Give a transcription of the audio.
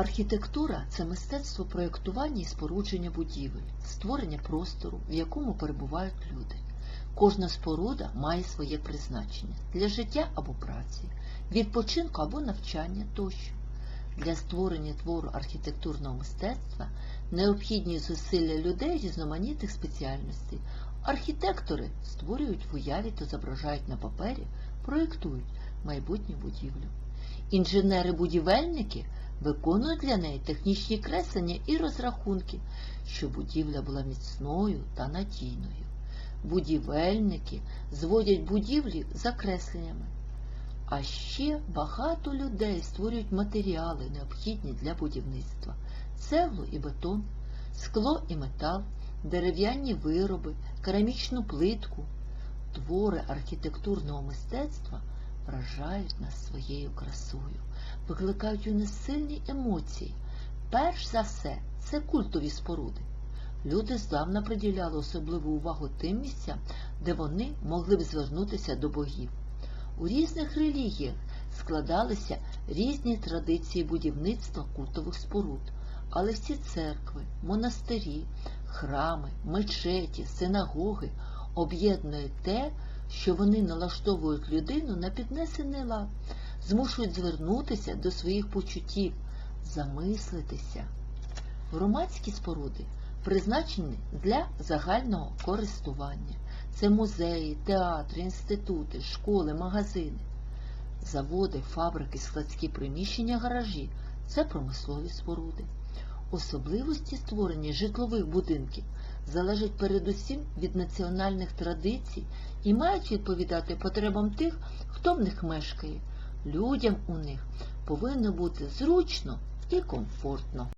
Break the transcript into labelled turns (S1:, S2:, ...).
S1: Архітектура це мистецтво проєктування і спорудження будівель, створення простору, в якому перебувають люди. Кожна споруда має своє призначення для життя або праці, відпочинку або навчання тощо. Для створення твору архітектурного мистецтва необхідні зусилля людей різноманітних спеціальностей. Архітектори створюють в уяві та зображають на папері, проєктують майбутню будівлю. Інженери-будівельники виконують для неї технічні креслення і розрахунки, щоб будівля була міцною та надійною. Будівельники зводять будівлі за кресленнями. А ще багато людей створюють матеріали, необхідні для будівництва: цеглу і бетон, скло і метал, дерев'яні вироби, керамічну плитку. Твори архітектурного мистецтва вражають нас своєю красою, викликають у нас сильні емоції. Перш за все, це культові споруди. Люди здавна приділяли особливу увагу тим місцям, де вони могли б звернутися до богів. У різних релігіях складалися різні традиції будівництва культових споруд, але всі церкви, монастирі, храми, мечеті, синагоги об'єднує те, що вони налаштовують людину на піднесений лад, змушують звернутися до своїх почуттів, замислитися. Громадські споруди призначені для загального користування. Це музеї, театри, інститути, школи, магазини. Заводи, фабрики, складські приміщення, гаражі це промислові споруди. Особливості створення житлових будинків залежать передусім від національних традицій і мають відповідати потребам тих, хто в них мешкає. Людям у них повинно бути зручно і комфортно.